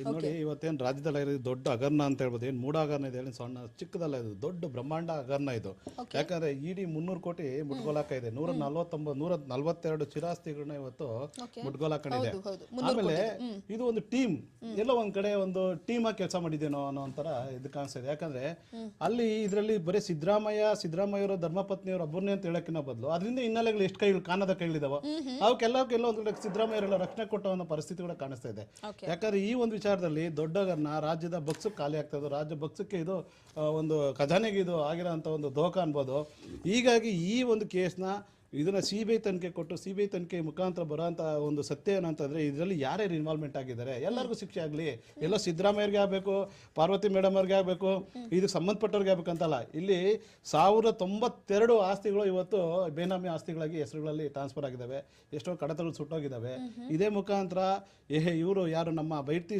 ಇದು ನೋಡಿ ಇವತ್ತೇನು ರಾಜ್ಯದಲ್ಲಿ ಇರೋದು ದೊಡ್ಡ ಅಗರ್ನ ಅಂತ ಹೇಳ್ಬೋದು. ಏನು ಮೂಡ ಹಗರಣ ಇದೆ ಹೇಳಿ ಸಣ್ಣ ಚಿಕ್ಕದಲ್ಲ ಇದು ದೊಡ್ಡ ಬ್ರಹ್ಮಾಂಡ ಅಗರ್ನ ಇದು. ಯಾಕಂದ್ರೆ ಇಡೀ ಮುನ್ನೂರು ಕೋಟಿ ಮುಟ್ಗೋಲಾಕ ಇದೆ. ನೂರ ನಲ್ವತ್ತೊಂಬತ್ತು ನೂರ ನಲ್ವತ್ತೆರಡು ಚಿರಾಸ್ತಿಗಳನ್ನ ಇವತ್ತು ಮುಟ್ಗೋಲಾಕೊಂಡಿದೆ. ಆಮೇಲೆ ಇದು ಒಂದು ಟೀಮ್. ಎಲ್ಲೋ ಒಂದ್ ಕಡೆ ಒಂದು ಟೀಮ್ ಆಗಿ ಕೆಲಸ ಮಾಡಿದ್ದೇನೋ ಅನ್ನೋ ಒಂಥರ ಇದು ಕಾಣಿಸ್ತಾ ಇದೆ. ಯಾಕಂದ್ರೆ ಅಲ್ಲಿ ಇದರಲ್ಲಿ ಬರೀ ಸಿದ್ದರಾಮಯ್ಯ ಸಿದ್ದರಾಮಯ್ಯವರು ಧರ್ಮಪತ್ನಿಯವರು ಒಬ್ಬರನ್ನೇ ಅಂತ ಹೇಳಕ್ಕಿನ್ನ ಬದಲು. ಅದರಿಂದ ಹಿನ್ನೆಲೆಗಳು ಎಷ್ಟು ಕೈಗಳು ಕಾಣದ ಕೈಗಳಿದಾವ. ಅವಕ್ಕೆಲ್ಲ ಕೆಲವೊಂದು ಕಡೆ ಸಿದ್ದರಾಮಯ್ಯರೆಲ್ಲ ರಕ್ಷಣೆ ಕೊಟ್ಟ ಅನ್ನೋ ಪರಿಸ್ಥಿತಿ ಕೂಡ ಕಾಣಿಸ್ತಾ ಇದೆ. ಯಾಕಂದ್ರೆ ಈ ಒಂದು ವಿಚಾರದಲ್ಲಿ ದೊಡ್ಡಗರ್ನ ರಾಜ್ಯದ ಬಕ್ಸಕ್ಕೆ ಖಾಲಿ ಆಗ್ತಾ ರಾಜ್ಯ ಬಕ್ಸಕ್ಕೆ ಇದು ಒಂದು ಖಜಾನೆಗೆ ಇದು ಆಗಿರೋಂಥ ಒಂದು ದೋಖ ಅನ್ಬೋದು. ಹೀಗಾಗಿ ಈ ಒಂದು ಕೇಸ್ನ ಇದನ್ನ ಸಿ ಬಿ ಐ ತನಿಖೆ ಕೊಟ್ಟು ಸಿ ಬಿ ಐ ತನಿಖೆ ಮುಖಾಂತರ ಬರೋಂಥ ಒಂದು ಸತ್ಯ ಏನಂತಂದ್ರೆ ಇದರಲ್ಲಿ ಯಾರ್ಯಾರು ಇನ್ವಾಲ್ವ್ಮೆಂಟ್ ಆಗಿದ್ದಾರೆ? ಎಲ್ಲರಿಗೂ ಶಿಕ್ಷೆ ಆಗಲಿ. ಎಲ್ಲ ಸಿದ್ದರಾಮಯ್ಯರಿಗೆ ಆಗಬೇಕು ಪಾರ್ವತಿ ಮೇಡಮ್ ಅವ್ರಿಗೆ ಆಗಬೇಕು ಇದಕ್ಕೆ ಸಂಬಂಧಪಟ್ಟವ್ರಿಗೆ ಆಗ್ಬೇಕಂತಲ್ಲ. ಇಲ್ಲಿ ಸಾವಿರದ ತೊಂಬತ್ತೆರಡು ಆಸ್ತಿಗಳು ಇವತ್ತು ಬೇನಾಮಿ ಆಸ್ತಿಗಳಾಗಿ ಹೆಸರುಗಳಲ್ಲಿ ಟ್ರಾನ್ಸ್ಫರ್ ಆಗಿದ್ದಾವೆ. ಎಷ್ಟೋ ಕಡತಗಳು ಸುಟ್ಟೋಗಿದ್ದಾವೆ. ಇದೇ ಮುಖಾಂತರ ಏಹೇ ಇವರು ಯಾರು ನಮ್ಮ ಬೈರ್ತಿ